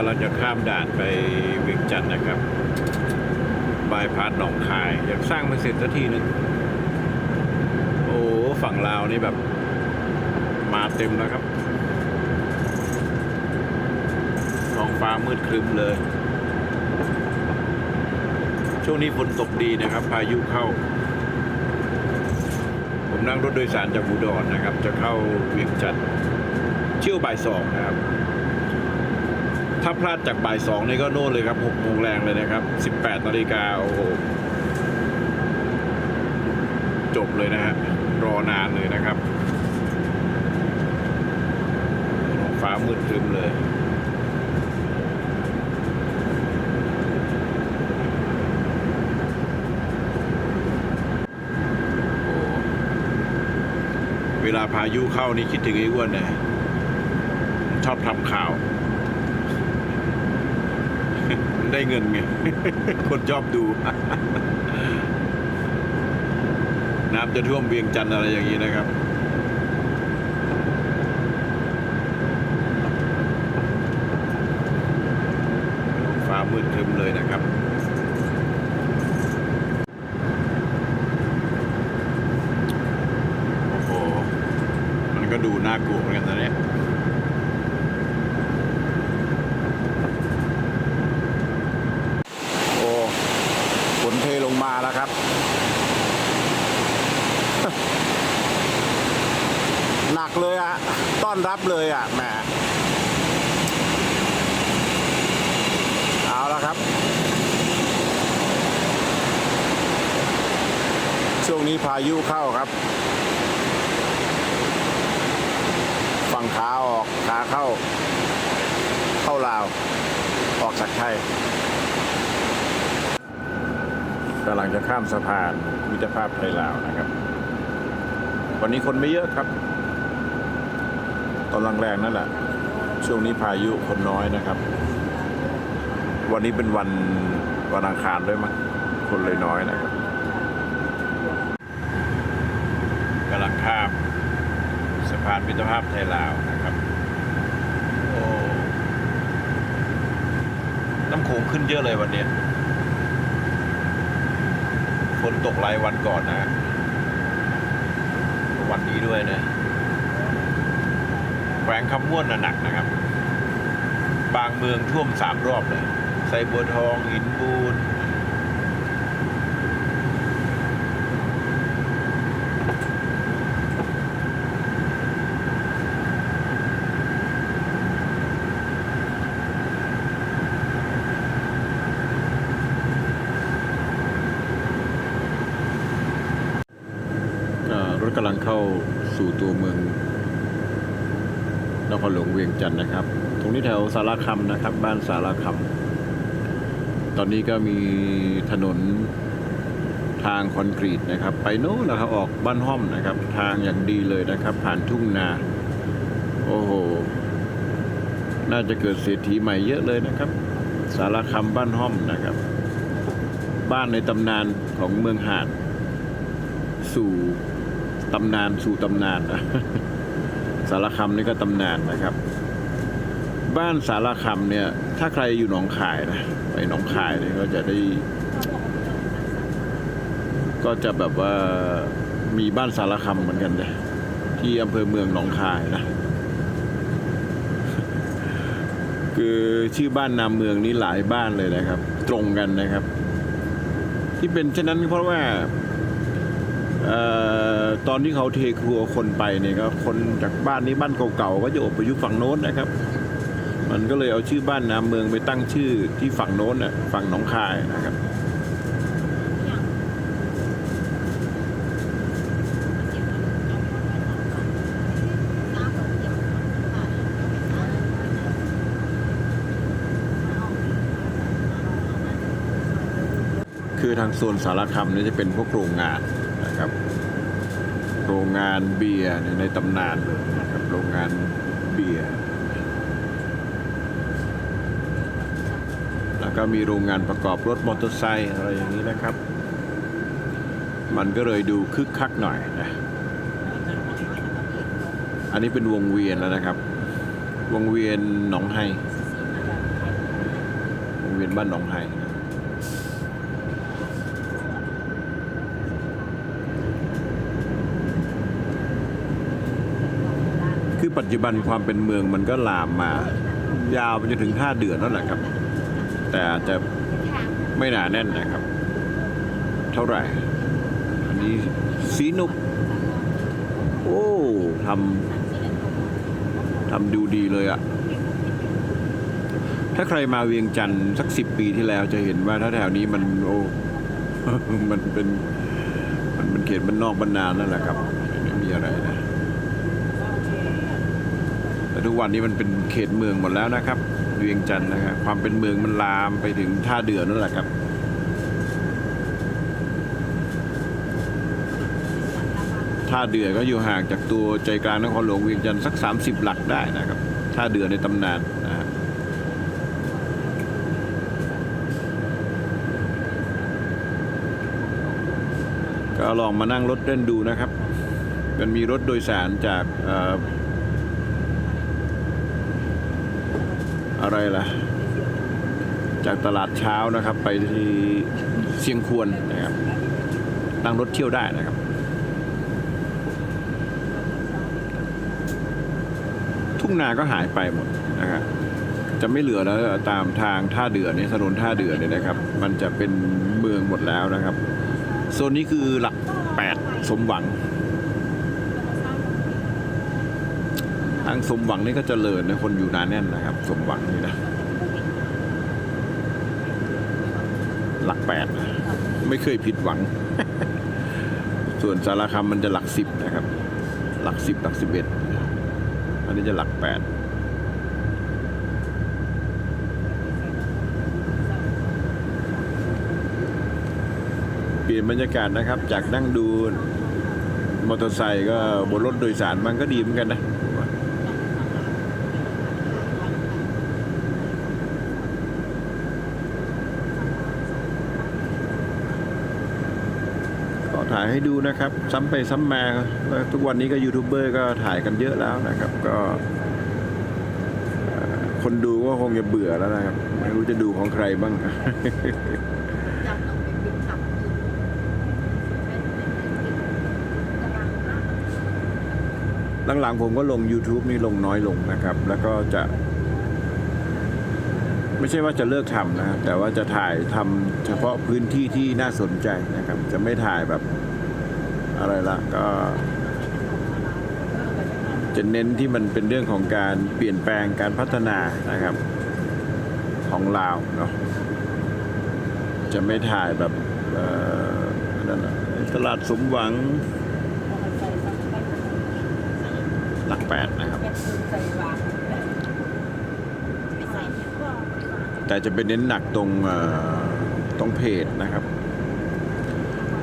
กำลังจะข้ามด่านไปเวียงจันทร์นะครับ บายพาสหนองคายอยากสร้างมันเสร็จสักทีหนึ่งโอ้ฝั่งลาวนี่แบบ มาเต็มแล้วครับท้องฟ้ามืดครึ้มเลย ช่วงนี้ฝนตกดีนะครับ พายุเข้า ผมนั่งรถโดยสารจากอุดรนะครับ จะเข้าเวียงจันทร์เชี่ยวบ่ายสองนะครับ ถ้าพลาดจากบ่ายสองนี่ก็โน่นเลยครับหกโมงแรงเลยนะครับสิบแปดนาฬิกาโอ้โหจบเลยนะฮะรอนานเลยนะครับฟ้ามืดครึมเลยเวลาพายุเข้านี่คิดถึงไอ้อ้วนนะชอบทำข่าว ได้เงินไง คนชอบดู น้ำจะท่วมเวียงจันทร์อะไรอย่างนี้นะครับฟ้ามืดครึ้มเลยนะครับโอ้โหมันก็ดูน่ากลัวเหมือนกันนะเนี่ย โอ้ฝนเทลงมาแล้วครับ หนักเลยอะต้ อนรับเลยอะแหมเอาแล้วครับ ช่วงนี้พายุเข้าครับฝั่งขาออกขาเข้า เข้าลาว ออกจากไทยกำลังจะข้ามสะพานมิตรภาพไทยลาวนะครับ วันนี้คนไม่เยอะครับ ตอนแรงนั่นแหละ ช่วงนี้พายุคนน้อยนะครับ วันนี้เป็นวันวันอังคารด้วยมั้งคนเลยน้อยนะครับกำลังข้ามสะพานมิตรภาพไทยลาวนะครับโอ้น้ำโขงขึ้นเยอะเลยวันนี้ฝนตกหลายวันก่อนนะ วันนี้ด้วยนะ วงคำม่วนหนักนะครับ บางเมืองท่วมสามรอบเลยไซบัวทองหินบูน อ่ารถกำลังเข้าสู่ตัวเมืองนครหลวงเวียง จันทร์นะครับ ตรงนี้แถวสารคำนะครับ บ้านสารคำตอนนี้ก็มีถนนทางคอนกรีตนะครับ ไปโน้นนะครับออกบ้านห้อมนะครับ ทางอย่างดีเลยนะครับ ผ่านทุ่งนา โอ้โห น่าจะเกิดเศรษฐีใหม่เยอะเลยนะครับ สารคำบ้านห้อมนะครับ บ้านในตำนานของเมืองหาด สู่ตำนานสู่ตำนานนะสารคำนี่ก็ตำนานนะครับ บ้านสารคำเนี่ย ถ้าใครอยู่หนองคายนะไปหนองคายเนี่ยก็จะได้ ก็จะแบบว่ามีบ้านสารคำเหมือนกันเลยที่อำเภอเมืองหนองคายนะคือชื่อบ้านนามเมืองนี้หลายบ้านเลยนะครับ ตรงกันนะครับ ที่เป็นเช่นนั้นเพราะว่าเอ่อตอนที่เขาเทครัวคนไปเนี่ยก็คนจากบ้านนี้บ้านเก่าๆก็จะอพยพฝั่งโน้นนะครับ มันก็เลยเอาชื่อบ้านนามเมืองไปตั้งชื่อที่ฝั่งโน้นน่ะฝั่งหนองคายนะครับ คือทางโซนสารคำเนี่ยจะเป็นพวกโรงงานนะครับ โรงงานเบียร์เนี่ยในตำนานเลยนะครับ โรงงานเบียร์ แล้ว ก็มีโรงงานประกอบรถมอเตอร์ไซค์อะไรอย่างนี้นะครับ มันก็เลยดูคึกคักหน่อยนะอันนี้เป็นวงเวียนแล้วนะครับ วงเวียนหนองไฮวงเวียนบ้านหนองไฮคือปัจจุบันความเป็นเมืองมันก็ลามมา ยาวไปจนถึงท่าเดือดนั่นแหละครับ แต่อาจจะไม่หนาแน่นนะครับ เท่าไหร่ อันนี้สีนุก โอ้ทำทำดูดีเลยอะถ้าใครมาเวียงจันทร์สักสิบปีที่แล้วจะเห็นว่าถ้าแถวนี้มันโอ้มันเป็นมันเป็นเขตมันนอกบรรนานนั่นแหละครับไม่มีอะไรนะแต่ทุกวันนี้มันเป็นเขตเมืองหมดแล้วนะครับ เวียงจันทร์นะครับความเป็นเมืองมันลามไปถึงท่าเดือนั่นแหละครับท่าเดือก็อยู่ห่างจากตัวใจกลางนครหลวงเวียงจันทร์สัก 30 หลักได้นะครับท่าเดือในตำนานนะฮะก็ลองมานั่งรถเล่นดูนะครับ มันมีรถโดยสารจาก อะไรล่ะ จากตลาดเช้านะครับ ไปที่เชียงควรนะครับนั่งรถเที่ยวได้นะครับทุ่งนาก็หายไปหมดนะครับจะไม่เหลือแล้วตามทางท่าเดือเนี่ยถนนท่าเดือเนี่ยนะครับ มันจะเป็นเมืองหมดแล้วนะครับโซนนี้คือหลักแปดสมหวังางสมหวังนี่ก็เจริญนะคนอยู่นานแน่นนะครับ สมหวังนี่นะหลักแปดไม่เคยผิดหวัง ส่วนสารคามมันจะหลักสิบนะครับ หลักสิบหลักสิบเอ็ดอันนี้จะหลักแปดเปลี่ยนบรรยากาศนะครับ จากนั่งดูมอเตอร์ไซค์ก็บนรถโดยสารมันก็ดีเหมือนกันนะผมว่าก็ถ่าย ให้ดูนะครับ ซ้ำไปซ้ำมาทุกวันนี้ก็ยูทูบเบอร์ก็ถ่ายกันเยอะแล้วนะครับ ก็คนดูก็คงจะเบื่อแล้วนะครับ ไม่รู้จะดูของใครบ้างจำต้องเป็นบินขับอยู่ตารางหลังๆผมก็ลง YouTube นี่ลงน้อยลงนะครับ แล้วก็จะ ไม่ใช่ว่าจะเลิกทำนะแต่ว่าจะถ่ายทำเฉพาะพื้นที่ที่น่าสนใจนะครับ จะไม่ถ่ายแบบ อะไรละก็ จะเน้นที่มันเป็นเรื่องของการเปลี่ยนแปลงการพัฒนานะครับ ของลาวเนาะจะไม่ถ่ายแบบนั่นน่ะตลาดสมหวัง หลักแปดนะครับ แต่จะเป็นเน้นหนักตรงตรงเพจนะครับ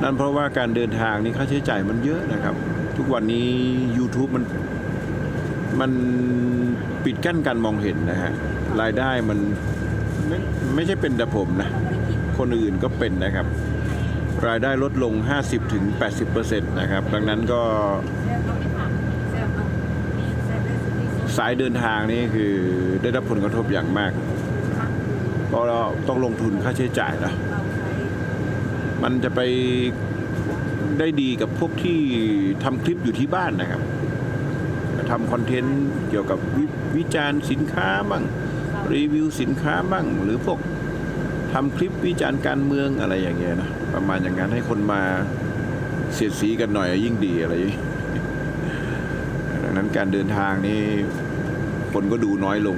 นั่นเพราะว่าการเดินทางนี่ค่าใช้จ่ายมันเยอะนะครับ ทุกวันนี้ YouTube มันมันปิดกั้นการมองเห็นนะฮะรายได้มันไม่ไม่ใช่เป็นแต่ผมนะ คนอื่นก็เป็นนะครับ รายได้ลดลง 50-80%นะครับ ดังนั้นก็สายเดินทางนี่คือได้รับผลกระทบอย่างมาก เพราะเราต้องลงทุนค่าใช้จ่ายนะ มันจะไปได้ดีกับพวกที่ทำคลิปอยู่ที่บ้านนะครับทำคอนเทนต์เกี่ยวกับววิจารณ์สินค้าบ้างรีวิวสินค้าบ้างหรือพวกทำคลิปวิจารณ์การเมืองอะไรอย่างเงี้ยนะประมาณอย่างนั้นให้คนมาเสียดสีกันหน่อยยิ่งดีอะไรดังนั้นการเดินทางนี่คนก็ดูน้อยลง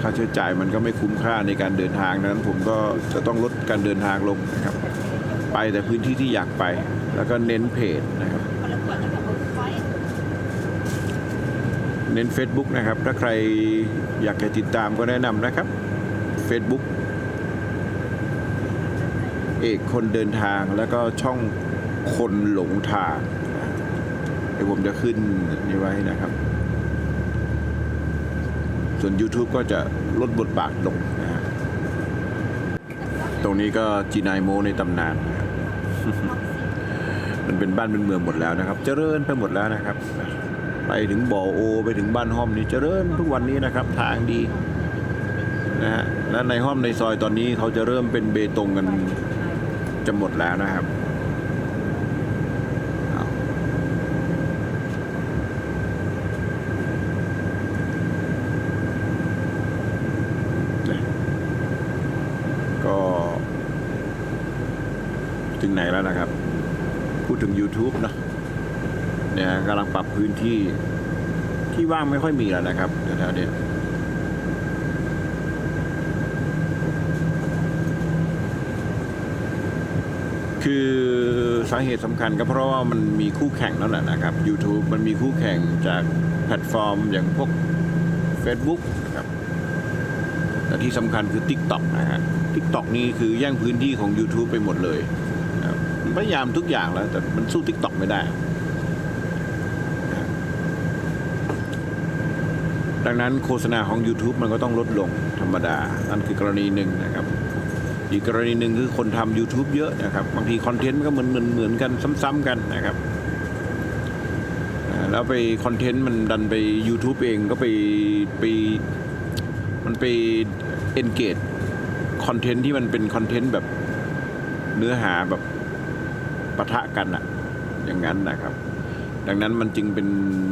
ค่าใช้จ่ายมันก็ไม่คุ้มค่าในการเดินทางดังนั้น ผมก็จะต้องลดการเดินทางลงนะครับ ไปแต่พื้นที่ที่อยากไป แล้วก็เน้นเพจนะครับ เน้น Facebook นะครับ ถ้าใครอยากจะติดตามก็แนะนำนะครับ Facebook เอกคนเดินทางแล้วก็ช่องคนหลงทางเดี๋ยวผมจะขึ้นนี่ไว้นะครับ ส่วน YouTube ก็จะลดบทบาทลงนะฮะตรงนี้ก็จีนายโมในตำนานนะครับมันเป็นบ้านเป็นเมืองหมดแล้วนะครับ เจริญไปหมดแล้วนะครับ ไปถึงบ่อโอ ไปถึงบ้านห้อมนี่เจริญทุกวันนี้นะครับ ทางดีนะฮะและในห้อมในซอยตอนนี้เขาจะเริ่มเป็นเบตงกันจะหมดแล้วนะครับเอาเนี่ยก็ ถึง ไหนแล้วนะครับ พูดถึง YouTube เนะเนี่ยกำลังปรับพื้นที่ที่ว่างไม่ค่อยมีแล้วนะครับแถวๆเนี้ยคือสาเหตุสำคัญก็เพราะว่ามันมีคู่แข่งนั่นแหละนะครับ YouTube มันมีคู่แข่งจากแพลตฟอร์มอย่างพวก Facebook นะครับและที่สำคัญคือ TikTok นะฮะ TikTok นี่คือแย่งพื้นที่ของ YouTube ไปหมดเลย พยายามทุกอย่างแล้ว แต่มันสู้ TikTok ไม่ได้ ดังนั้นโฆษณาของ YouTube มันก็ต้องลดลงธรรมดา นั่นคือกรณีหนึ่งนะครับ อีกกรณีหนึ่งคือคนทำ YouTube เยอะนะครับ บางทีคอนเทนต์มันก็เหมือนเหมือนเหมือนกันซ้ำๆกันนะครับแล้วไปคอนเทนต์มันดันไป YouTube เองก็ไปไปมันไป engage คอนเทนต์ที่มันเป็นคอนเทนต์แบบเนื้อหาแบบ ปะทะกันอะอย่างนั้นนะครับ ดังนั้นมันจึงเป็น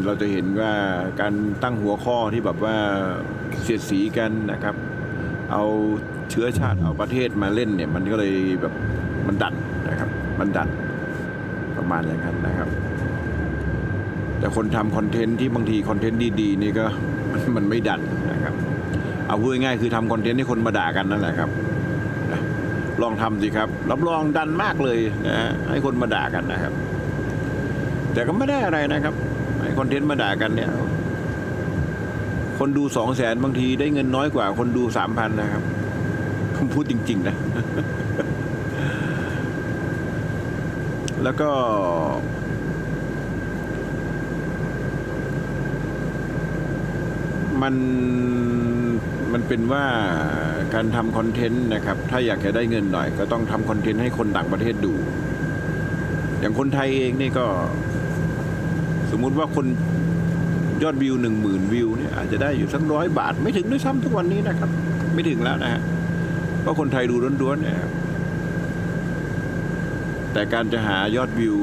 เราจะเห็นว่าการตั้งหัวข้อที่แบบว่าเสียดสีกันนะครับ เอาเชื้อชาติเอาประเทศมาเล่นเนี่ย มันก็เลยแบบมันดันนะครับ มันดันประมาณอย่างนั้นนะครับ แต่คนทำคอนเทนต์ที่บางทีคอนเทนต์ดีๆนี่ก็มันไม่ดันนะครับ เอาพูดง่ายๆคือทำคอนเทนต์ให้คนมาด่ากันนั่นแหละครับ ลองทำสิครับ รับรองดันมากเลยนะฮะให้คนมาด่ากันนะครับ แต่ก็ไม่ได้อะไรนะครับให้คอนเทนต์มาด่ากันเนี่ย คนดูสองแสนบางทีได้เงินน้อยกว่า คนดูสามพันนะครับผมพูดจริง ๆ นะ แล้วก็มัน มันเป็นว่าการทำคอนเทนต์นะครับ ถ้าอยากจะได้เงินหน่อย ก็ต้องทำคอนเทนต์ให้คนต่างประเทศดู อย่างคนไทยเองนี่ก็ สมมุติว่าคนยอดวิวหนึ่งหมื่นวิวเนี่ยอาจจะได้อยู่สักร้อยบาท ไม่ถึงด้วยซ้ำทุกวันนี้นะครับ ไม่ถึงแล้วนะฮะเพราะคนไทยดูล้วนๆเนี่ยครับแต่การจะหายอดวิว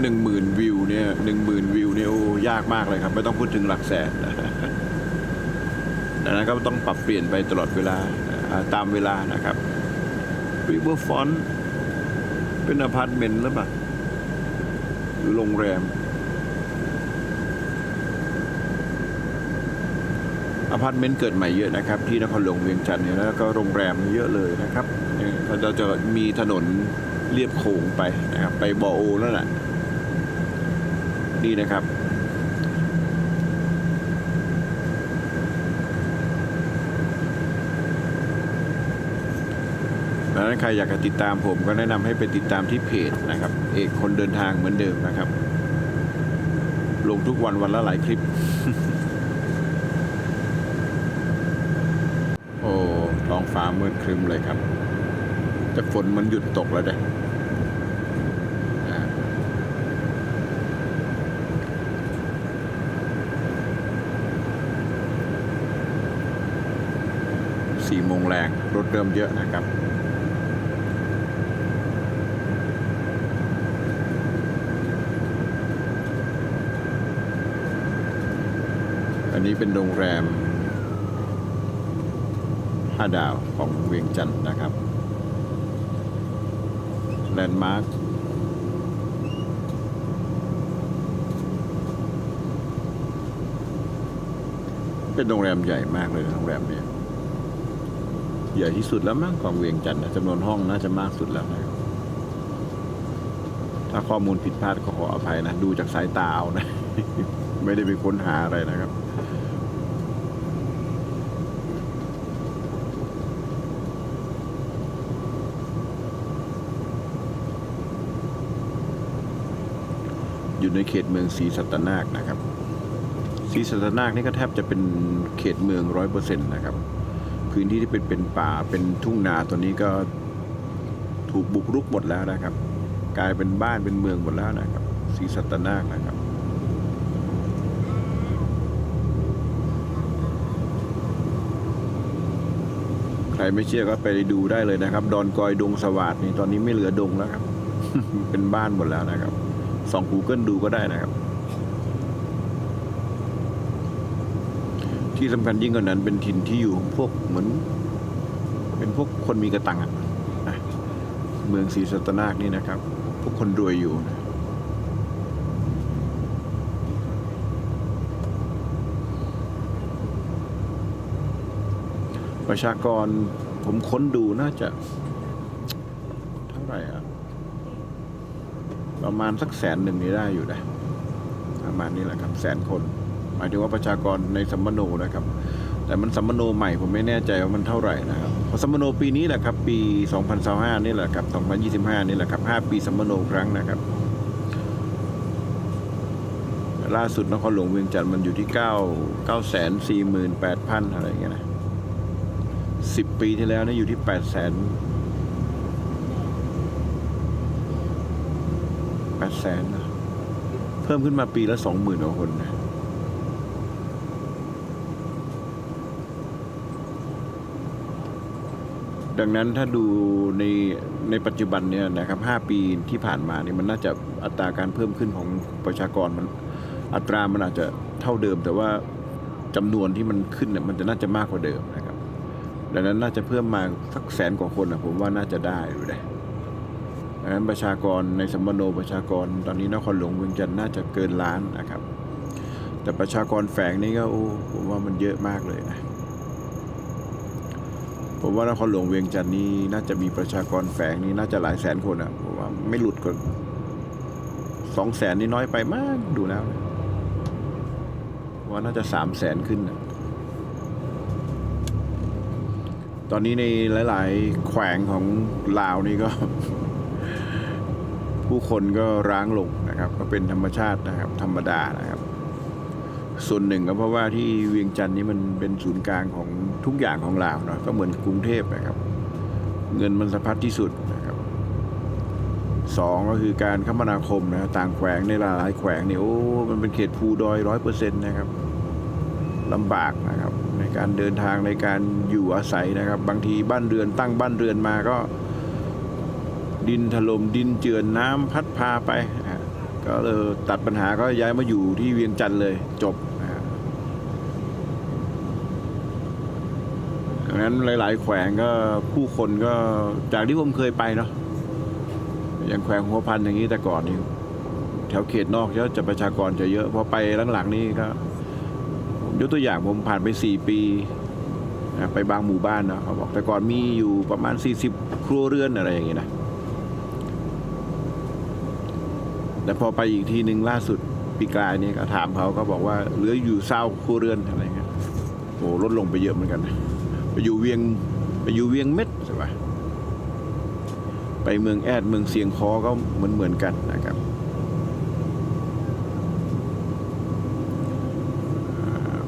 หนึ่งหมื่นวิวเนี่ยหนึ่งหมื่นวิวเนี่ยโอ้ยากมากเลยครับ ไม่ต้องพูดถึงหลักแสนดัง นั้นก็ต้องปรับเปลี่ยนไปตลอดเวลาตามเวลานะครับ River Front เป็นอพาร์ตเมนต์หรือเปล่าหรือโรงแรมอพาร์ตเมนต์เกิดใหม่เยอะนะครับ ที่นครหลวงเวียงจันทร์เนี่ยแล้วก็โรงแรมเยอะเลยนะครับเนี่ยเขาจะจะมีถนนเรียบโขงไปนะครับ ไปบอโอนั่นแหละนี่นะครับ ดังนั้นใครอยากจะติดตามผมก็แนะนำให้ไปติดตามที่เพจนะครับ เอกคนเดินทางเหมือนเดิมนะครับ ลงทุกวันวันละหลายคลิป โอ้ท้องฟ้ามืดครึ้มเลยครับ จะฝนมันหยุดตกแล้วเด้อ่าสี่โมงแรงรถเริ่มเยอะนะครับ นนี้เป็นโรงแรมห้าดาวของเวียงจันทร์นะครับแลนด์มาร์คเป็นโรงแรมใหญ่มากเลยโรงแรมเนี่ยใหญ่ที่สุดแล้วมั้งของเวียงจันทร์นะจำนวนห้องน่าจะมากสุดแล้วนะครับถ้าข้อมูลผิดพลาดก็ขออภัยนะ ดูจากสายตาเอานะ ไม่ได้ไปค้นหาอะไรนะครับ อยู่ในเขตเมืองศรีสัตนาคนะครับศรีสัตนาคนี่ก็แทบจะเป็นเขตเมืองร้อยเปอร์เซ็นต์นะครับ พื้นที่ที่เป็นเป็นป่าเป็นทุ่งนาตัวนี้ก็ถูกบุกรุกหมดแล้วนะครับ กลายเป็นบ้านเป็นเมืองหมดแล้วนะครับศรีสัตนาคนะครับอรไม่เชื่อก็ไปดูได้เลยนะครับ ดอนกอยดงสวัสดนี่ตอนนี้ไม่เหลือดงแล้วครับ เป็นบ้านหมดแล้วนะครับ ส่องกูเกิลดูก็ได้นะครับ ที่สำคัญยิ่งกว่านั้นเป็นถิ่นที่อยู่ของพวกเหมือน เป็นพวกคนมีกระตังอะนะเมืองศรีสัตนาคนี่นะครับ พวกคนรวยอยู่นะประชากรผมค้นดูน่าจะ เท่าไหร่อะ ประมาณสักแสนหนึ่งนี่ได้อยู่นะประมาณนี้แหละครับ แสนคน หมายถึงว่าประชากรในสัมมโนนะครับ แต่มันสัมมโนใหม่ผมไม่แน่ใจว่ามันเท่าไหร่นะครับเพราะสัมมโนปีนี้แหละครับ ปี 2025นี่แหละครับ2025นี่แหละครับ5ปีสัมมโนครั้งนะครับล่าสุดนครหลวงเวียงจันทร์มันอยู่ที่9 9แสน48,000อะไรอย่างเงี้ยนะ10ปีที่แล้วนี่อยู่ที่8แสน 8แสนนะเพิ่มขึ้นมาปีละ20,000กว่าคนนะดังนั้นถ้าดูในในปัจจุบันเนี่ยนะครับ5ปีที่ผ่านมาเนี่ยมันน่าจะอัตราการเพิ่มขึ้นของประชากรมัน อัตรามันอาจจะเท่าเดิม แต่ว่าจำนวนที่มันขึ้นเนี่ยมันจะน่าจะมากกว่าเดิมนะครับ ดังนั้นน่าจะเพิ่มมาสักแสนกว่าคนนะผมว่าน่าจะได้อยู่เลย ดังนั้นประชากรในสัมโนประชากรตอนนี้นครหลวงเวียงจันทร์น่าจะเกินล้านนะครับ แต่ประชากรแฝงนี่ก็โอ้ผมว่ามันเยอะมากเลยนะผมว่านครหลวงเวียงจันทร์นี่น่าจะมีประชากรแฝงนี่น่าจะหลายแสนคนอะผมว่าไม่หลุดก็สองแสนนี่น้อยไปมากดูแล้วนะว่าน่าจะสามแสนขึ้นนะตอนนี้ในหลาย ๆ แขวงของลาวนี่ก็ ผู้คนก็ร้างลงนะครับ ก็เป็นธรรมชาตินะครับ ธรรมดานะครับ ส่วนหนึ่งก็เพราะว่าที่เวียงจันทร์นี้มันเป็นศูนย์กลางของทุกอย่างของลาวเนาะก็เหมือนกรุงเทพนะครับ เงินมันสะพัดที่สุดนะครับสองก็คือการคมนาคมนะต่างแขวงในหลายแขวงนี่โอ้มันเป็นเขตภูดอยร้อยเปอร์เซ็นต์นะครับลำบากนะครับ ในการเดินทางในการอยู่อาศัยนะครับ บางทีบ้านเรือนตั้งบ้านเรือนมาก็ ดินถล่มดินเจือนน้ำพัดพาไป ก็เลยตัดปัญหาก็ย้ายมาอยู่ที่เวียงจันทร์เลยจบดังนั้นหลาย ๆ แขวงก็ผู้คนก็จากที่ผมเคยไปเนาะอย่างแขวงหัวพันอย่างนี้แต่ก่อนนี่แถวเขตนอกจะจะประชากรจะเยอะพอไปหลัง ๆ นี่ก็ยกตัวอย่างผมผ่านไปสี่ปีไปบางหมู่บ้านเนาะเขาบอกแต่ก่อนมีอยู่ประมาณ 40 ครัวเรือนอะไรอย่างงี้นะ แต่พอไปอีกทีหนึ่งล่าสุดปีกลายนี่ก็ถามเขาก็บอกว่าเหลืออยู่เศร้าครัวเรือนอะไรเงี้ยโอ้ลดลงไปเยอะเหมือนกันนะไปอยู่เวียงไปอยู่เวียงเม็ดใช่ปะไปเมืองแอดเมืองเสียงคอก็เหมือนเหมือนกันนะครับ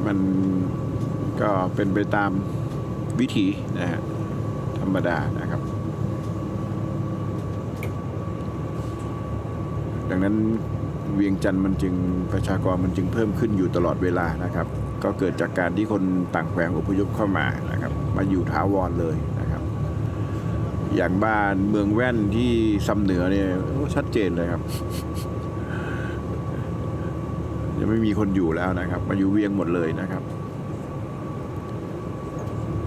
มันก็เป็นไปตามวิถีนะฮะธรรมดานะครับ ดังนั้นเวียงจันทร์มันจึงประชากรมันจึงเพิ่มขึ้นอยู่ตลอดเวลานะครับ ก็เกิดจากการที่คนต่างแขวงอพยพเข้ามานะครับมาอยู่ถาวรเลยนะครับ อย่างบ้านเมืองแว่นที่ซำเหนือเนี่ยโอ้ชัดเจนเลยครับยังไม่มีคนอยู่แล้วนะครับ มาอยู่เวียงหมดเลยนะครับ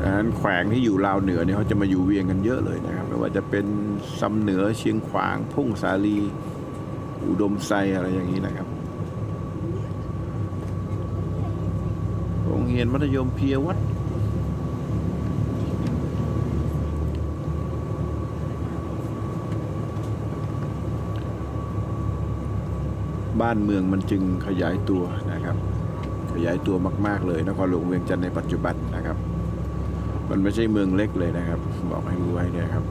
ดังนั้นแขวงที่อยู่ลาวเหนือเนี่ยเขาจะมาอยู่เวียงกันเยอะเลยนะครับไม่ว่าจะเป็นซำเหนือเชียงขวาง พุ่งสาลี อุดมไซอะไรอย่างนี้นะครับโรงเรียนมัธยมเพียวัดบ้านเมืองมันจึงขยายตัวนะครับ ขยายตัวมาก ๆ เลยนครหลวงเวียงจันทร์ในปัจจุบันนะครับ มันไม่ใช่เมืองเล็กเลยนะครับ บอกให้รู้ไว้เนี่ยครับ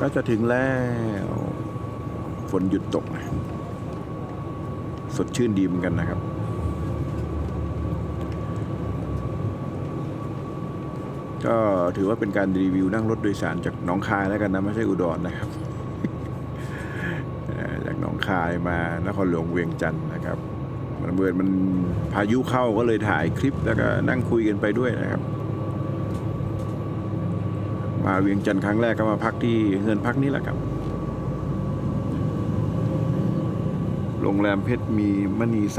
ก็จะถึงแล้ว ฝนหยุดตก สดชื่นดีเหมือนกันนะครับ ก็ถือว่าเป็นการรีวิวนั่งรถโดยสารจากหนองคายแล้วกันนะ ไม่ใช่อุดรนะครับ จากหนองคายมานครหลวงเวียงจันทร์นะครับมันเบิดมันพายุเข้าก็เลยถ่ายคลิปแล้วก็นั่งคุยกันไปด้วยนะครับ มาเวียงจันทร์ครั้งแรกก็มาพักที่เงินพักนี้แหละครับ โรงแรมเพชรมีมณีไซ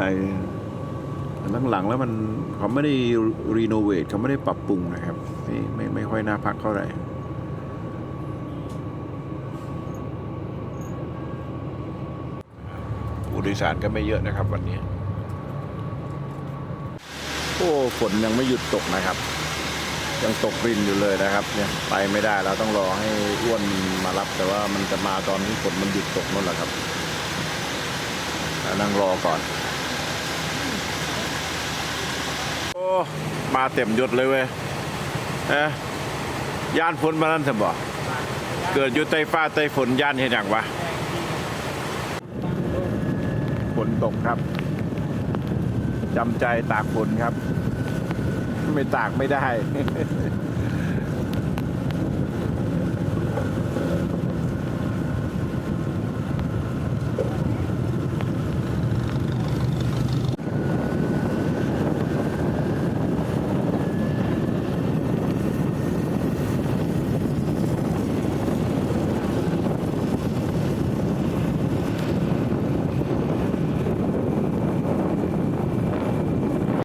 ทั้งหลังแล้วมันเขาไม่ได้รีโนเวทเขาไม่ได้ปรับปรุงนะครับไม่ไม่ไม่ค่อยน่าพักเท่าไหร่ผู้โดยสารก็ไม่เยอะนะครับวันนี้ โอ้ฝนยังไม่หยุดตกนะครับ ยังตกรินอยู่เลยนะครับเนี่ยไปไม่ได้แล้วต้องรอให้อ้วนมารับ แต่ว่ามันจะมาตอนที่ฝนมันหยุดตกนั่นแหละครับนั่งรอก่อนโอ้มาเต็มยศเลยเว้ยเอ๊ะย่านฝนมานั่นสบอเกิดอยู่ใต้ฟ้าใต้ฝนย่านเห็นอย่างวะฝนตกครับจำใจตากฝนครับ ไม่ตากไม่ได้